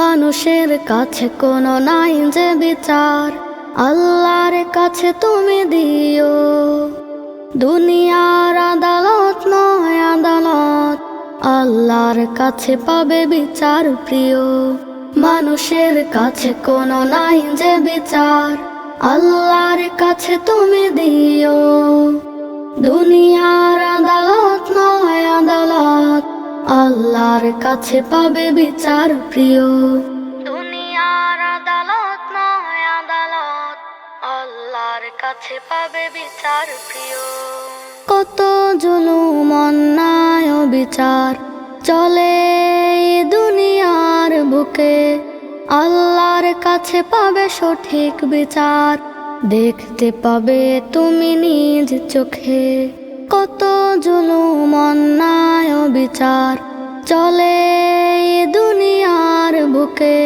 মানুষের কাছে কোনো নাই যে বিচার। আল্লাহর কাছে তুমি দিও। দুনিয়ার আদালত নয় আদালত। আল্লাহর কাছে পাবে বিচার প্রিয়। মানুষের কাছে কোনো নাই যে বিচার। আল্লাহর কাছে তুমি দিও। দুনিয়ার আল্লাহর কাছে পাবে বিচার প্রিয়। দুনিয়ার আদালত নয় আদালত আল্লাহর কাছে পাবে বিচার প্রিয়। কত জুলুম অন্যায় বিচার চলে দুনিয়ার বুকে। আল্লাহর কাছে পাবে সঠিক বিচার দেখতে পাবে তুমি নিজ চোখে। কত জুলুম, অন্যায় বিচার চলে দুনিয়ার বুকে।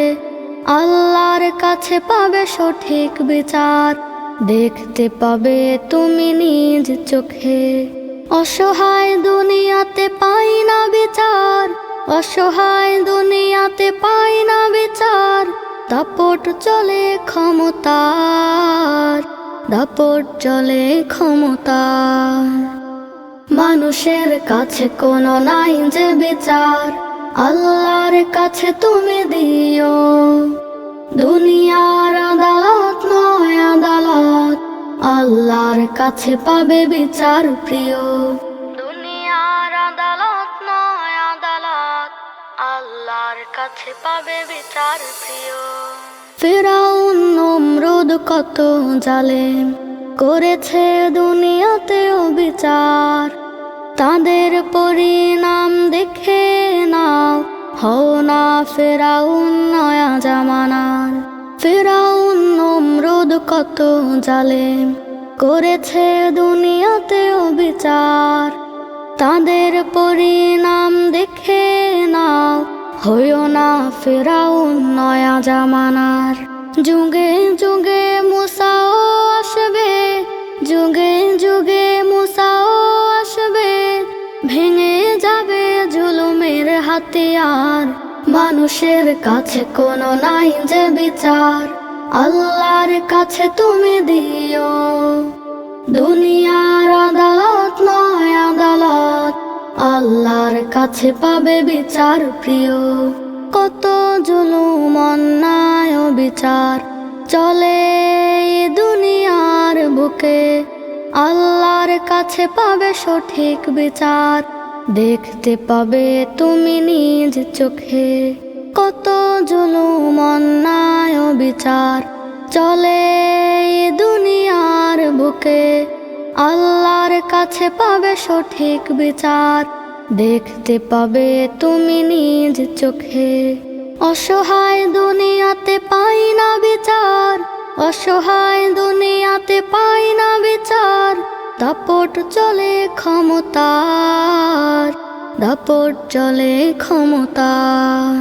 আল্লাহর কাছে পাবে সঠিক বিচার, দেখতে পাবে তুমি নিজ চোখে। অসহায় দুনিয়াতে পাই না বিচার, অসহায় দুনিয়াতে পাই না বিচার। দাপট চলে ক্ষমতার, দাপট চলে ক্ষমতার। মানুষের কাছে কোনো নাই যে বিচার। আল্লাহর কাছে তুমি দিও। দুনিয়ার আদালত নয় আদালত। আল্লাহর কাছে পাবে বিচার প্রিয়। দুনিয়ার আদালত নয় আদালত। আল্লাহর কাছে পাবে বিচার প্রিয়। ফেরাউন নমরুদ কত জালেম। করেছে দুনিয়াতেও বিচার। পরিণাম দেখে নাও। হও না ফেরাউন, নয়া জামানার। ফেরাউন নমরুদ কত জালেম। করেছে দুনিয়াতেও বিচার তাদের পরিণাম দেখে নাও। হইও না ফেরাউন, নয়া জামানার। যুগে যুগে ভেঙে যাবে জুলুমের হাতিয়ার। মানুষের কাছে কোনো নাই যে বিচার। আল্লাহর কাছে তুমি দিও। দুনিয়ার আদালত নয় আদালত। আল্লাহর কাছে পাবে বিচার প্রিয়। কত জুলুম, অন্যায় বিচার চলে দুনিয়ার বুকে। আল্লাহর কাছে পাবে সঠিক বিচার। দেখতে পাবে তুমি নিজ চোখে কত জুলুম, অন্যায় বিচার চলে দুনিয়ার বুকে আল্লাহর কাছে পাবে সঠিক বিচার। দেখতে পাবে তুমি নিজ চোখে অসহায় দুনিয়াতে পাই না বিচার। অসহায় দুনিয়াতে পাই না বিচার। দাপট চলে ক্ষমতার দাপট চলে ক্ষমতার।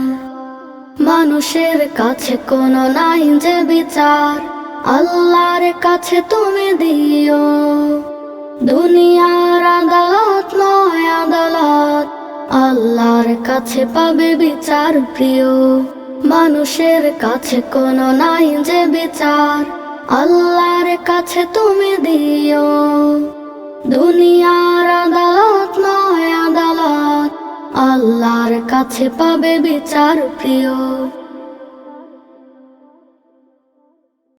মানুষের কাছে কোনো নাই যে বিচার, আল্লাহর কাছে তুমি দিও। দুনিয়ার আদালত নয় আদালত, আল্লাহর কাছে পাবে বিচার প্রিয়। মানুষের কাছে কোনো নাই যে বিচার। আল্লাহর কাছে তুমি দিও। দুনিয়ার আদালত নয় আদালত। আল্লাহর কাছে পাবে বিচার প্রিয়।